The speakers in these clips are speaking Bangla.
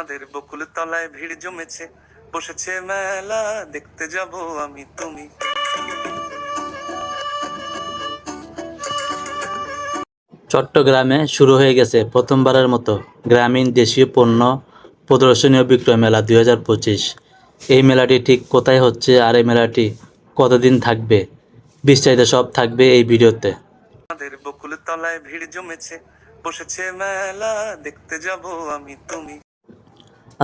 আমাদের বকুল তলায় ভিড় জমেছে। বসেছে মেলা দেখতে যাব আমি তুমি। চট্টগ্রামে শুরু হয়ে গেছে প্রথমবারের মতো গ্রামীণ দেশীয় পণ্য প্রদর্শনী ও বিক্রয় মেলা দুই হাজার পঁচিশ। এই মেলাটি ঠিক কোথায় হচ্ছে আর এই মেলাটি কতদিন থাকবে? বিস্তারিত সব থাকবে এই ভিডিওতে। আমাদের বকুল তলায় ভিড় জমেছে। বসেছে মেলা দেখতে যাব আমি তুমি।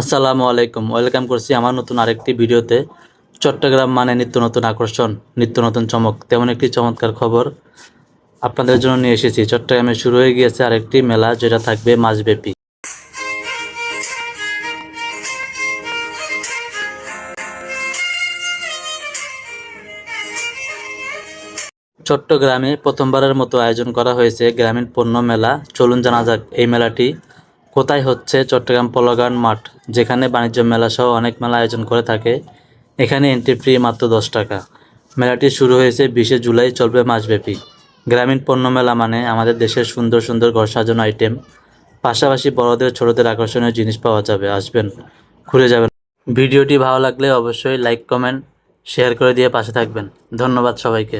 আসসালামু আলাইকুম। ওয়েলকাম করছি আমার নতুন আরেকটি ভিডিওতে। চট্টগ্রাম মানে নিত্য নতুন আকর্ষণ, নিত্য নতুন চমক, তেমন একটি চমৎকার খবর আপনাদের জন্য নিয়ে এসেছি। চট্টগ্রামে শুরু হয়ে গিয়েছে আরেকটি মেলা, যেটা থাকবে মাসব্যাপী। চট্টগ্রামে প্রথমবারের মতো আয়োজন করা হয়েছে গ্রামীণ পণ্য মেলা। চলুন জানা যাক এই মেলাটি কোথায় হচ্ছে চট্টগ্রাম পলগান মাঠ, যেখানে বাণিজ্য মেলা সহ অনেক মেলা আয়োজন করে থাকে। এখানে এন্ট্রি ফ্রি মাত্র দশ টাকা। মেলাটি শুরু হয়েছে বিশে জুলাই, চলবে মাসব্যাপী। গ্রামীণ পণ্য মেলা মানে আমাদের দেশের সুন্দর সুন্দর ঘর সাজানো আইটেম পাশাপাশি বড়দের ছোটদের আকর্ষণীয় জিনিস পাওয়া যাবে। আসবেন, ঘুরে যাবেন। ভিডিওটি ভালো লাগলে অবশ্যই লাইক কমেন্ট শেয়ার করে দিয়ে পাশে থাকবেন। ধন্যবাদ সবাইকে।